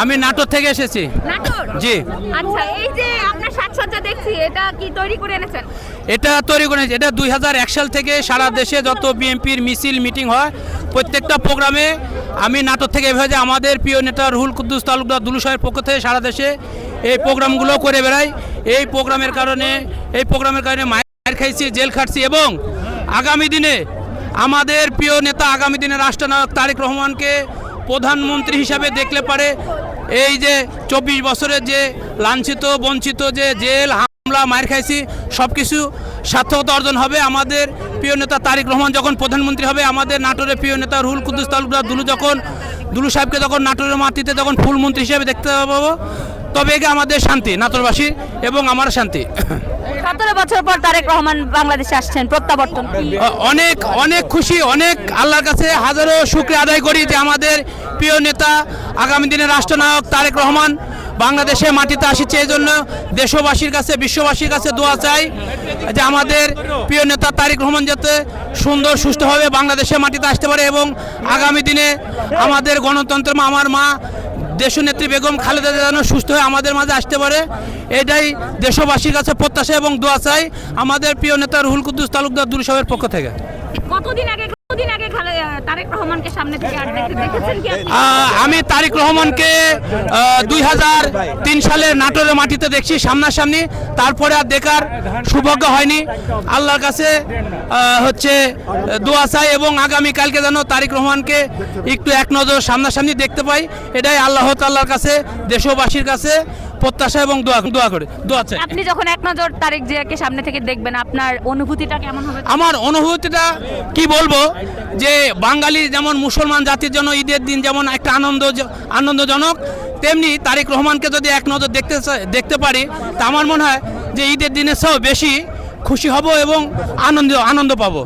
আমি নাটোর থেকে এসেছি। জি। আচ্ছা এই যে আপনার সাজসজ্জা দেখছি এটা কি তৈরি করে এনেছেন? এটা তৈরি করেছে এটা দুই হাজার এক সাল থেকে সারা দেশে যত বিএনপির মিছিল মিটিং হয় প্রত্যেকটা প্রোগ্রামে আমি নাটোর থেকে এভাবে আমাদের প্রিয় নেতা রুহুল কুদ্দুস তালুকদার দুলু সাহের পক্ষ থেকে সারা দেশে এই প্রোগ্রামগুলো করে বেড়াই। এই প্রোগ্রামের কারণে এই প্রোগ্রামের কারণে মায়ের খাইছি জেল খাটছি এবং আগামী দিনে আমাদের প্রিয় নেতা আগামী দিনে রাষ্ট্রনায়ক তারেক রহমানকে প্রধানমন্ত্রী হিসাবে দেখলে পারে এই যে চব্বিশ বছরের যে লাঞ্ছিত, বঞ্চিত যে জেল, হামলা মায়ের খাইছি সব কিছু সার্থকতা অর্জন হবে আমাদের প্রিয় নেতা তারেক রহমান যখন প্রধানমন্ত্রী হবে, আমাদের নাটোরের প্রিয় নেতা রুহুল কুদ্দুস তালুকদার দুলু যখন, দুলু সাহেবকে যখন নাটোরের মাটিতে যখন ফুলমন্ত্রী হিসেবে দেখতে পাবো। তবে এগে আমাদের শান্তি নাটোরবাসী এবং আমার শান্তি। সতেরো বছর পর তারেক রহমান বাংলাদেশে আসছেন, প্রত্যাবর্তন অনেক অনেক খুশি, অনেক আল্লাহর কাছে হাজারো শুক্রিয়া আদায় করি যে আমাদের প্রিয় নেতা, আগামী দিনের রাষ্ট্রনায়ক তারেক রহমান বাংলাদেশে মাটিতে আসছে। এই জন্য দেশবাসীর কাছে, বিশ্ববাসীর কাছে দোয়া চাই যে আমাদের প্রিয় নেতা তারেক রহমান যাতে সুন্দর, সুষ্ঠুভাবে বাংলাদেশে মাটিতে আসতে পারে এবং আগামী দিনে আমাদের গণতন্ত্র, মা, আমার মা দেশনেত্রী বেগম খালেদা যেন সুস্থ হয়ে আমাদের মাঝে আসতে পারে, এটাই দেশবাসীর কাছে প্রত্যাশা এবং দোয়া চাই। আমাদের প্রিয় নেতা রুহুল কুদ্দুস তালুকদার সাহেবের পক্ষ থেকে। কতদিন আগে তারেক রহমানকে সামনে থেকে আর দেখেছেন কি আমি তারিক রহমানকে দুই হাজার তিন সালের নাটোরের মাটিতে দেখছি সামনাসামনি তারপরে আর দেখার সৌভাগ্য হয়নি। আল্লাহর কাছে হচ্ছে দোয়া চাই এবং আগামী কালকে যেন তারিক রহমানকে একটু এক নজর সামনাসামনি দেখতে পাই। এটাই আল্লাহ তাল্লাহর কাছে দেশবাসীর কাছে। প্রত্যাশা এবং দোয়া দোয়া করে দোয়া চাই। আপনি যখন এক নজর তারেক জিয়াকে সামনে থেকে দেখবেন আপনার অনুভূতিটা কেমন হবে? আমার অনুভূতিটা কি বলব যে বাঙালি যেমন মুসলমান জাতির জন্য ঈদের দিন যেমন একটা আনন্দ আনন্দজনক তেমনি তারেক রহমানকে যদি এক নজর দেখতে দেখতে পারি তা আমার মনে হয় যে ঈদের দিনের চেয়েও বেশি খুশি হব এবং আনন্দ আনন্দ পাবো।